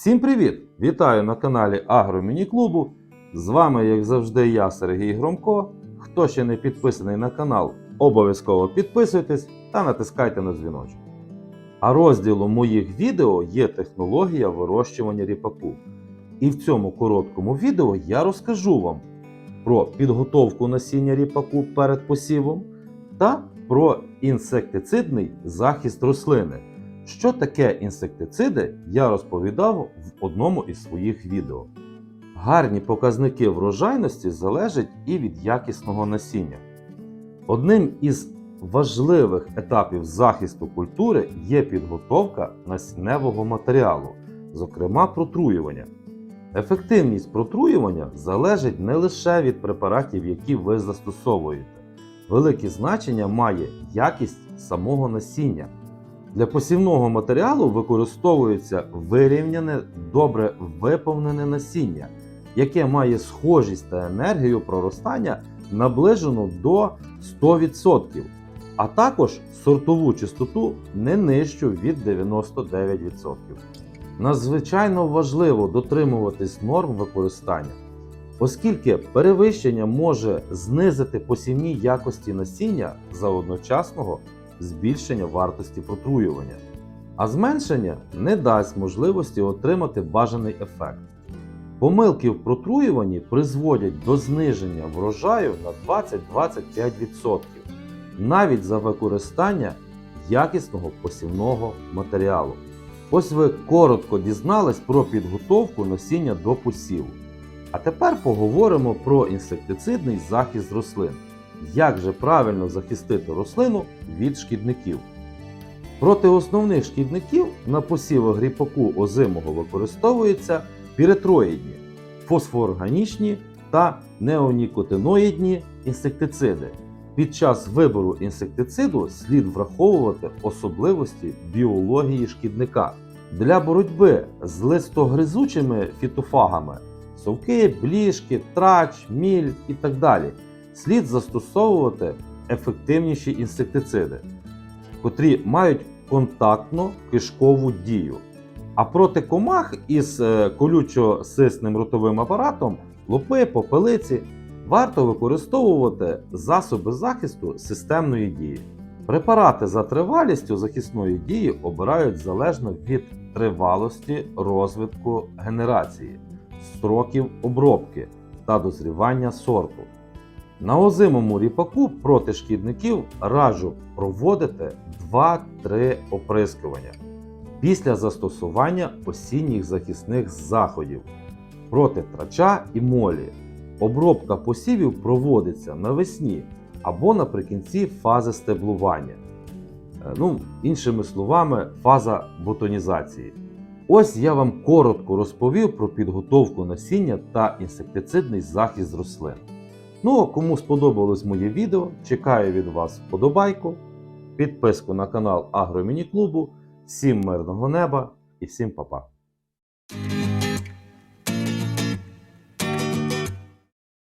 Всім привіт! Вітаю на каналі Агромініклубу. З вами, як завжди, я Сергій Громко. Хто ще не підписаний на канал, обов'язково підписуйтесь та натискайте на дзвіночок. А розділом моїх відео є технологія вирощування ріпаку. І в цьому короткому відео я розкажу вам про підготовку насіння ріпаку перед посівом та про інсектицидний захист рослини. Що таке інсектициди, я розповідав в одному із своїх відео. Гарні показники врожайності залежать і від якісного насіння. Одним із важливих етапів захисту культури є підготовка насінневого матеріалу, зокрема протруювання. Ефективність протруювання залежить не лише від препаратів, які ви застосовуєте. Велике значення має якість самого насіння. Для посівного матеріалу використовується вирівняне, добре виповнене насіння, яке має схожість та енергію проростання наближену до 100%, а також сортову чистоту не нижчу від 99%. Надзвичайно важливо дотримуватись норм використання, оскільки перевищення може знизити посівні якості насіння за одночасного збільшення вартості протруювання, а зменшення не дасть можливості отримати бажаний ефект. Помилки в протруюванні призводять до зниження врожаю на 20-25%, навіть за використання якісного посівного матеріалу. Ось ви коротко дізнались про підготовку насіння до посіву. А тепер поговоримо про інсектицидний захист рослин. Як же правильно захистити рослину від шкідників? Проти основних шкідників на посівах гріпаку озимого використовуються піретроїдні, фосфоорганічні та неонікотиноїдні інсектициди. Під час вибору інсектициду слід враховувати особливості біології шкідника. Для боротьби з листогризучими фітофагами совки, бліжки, трач, міль і так далі слід застосовувати ефективніші інсектициди, котрі мають контактно кишкову дію. А проти комах із е, колючо-сисним ротовим апаратом, лупи, попелиці варто використовувати засоби захисту системної дії. Препарати за тривалістю захисної дії обирають залежно від тривалості розвитку генерації, строків обробки та дозрівання сорту. На озимому ріпаку проти шкідників раджу проводити 2-3 оприскування після застосування осінніх захисних заходів проти трача і молі. Обробка посівів проводиться навесні або наприкінці фази стеблування. Е, Ну, іншими словами, фаза бутонізації. Ось я вам коротко розповів про підготовку насіння та інсектицидний захист рослин. Ну, а кому сподобалось моє відео, чекаю від вас вподобайку, підписку на канал Агромініклубу. Всім мирного неба і всім па-па!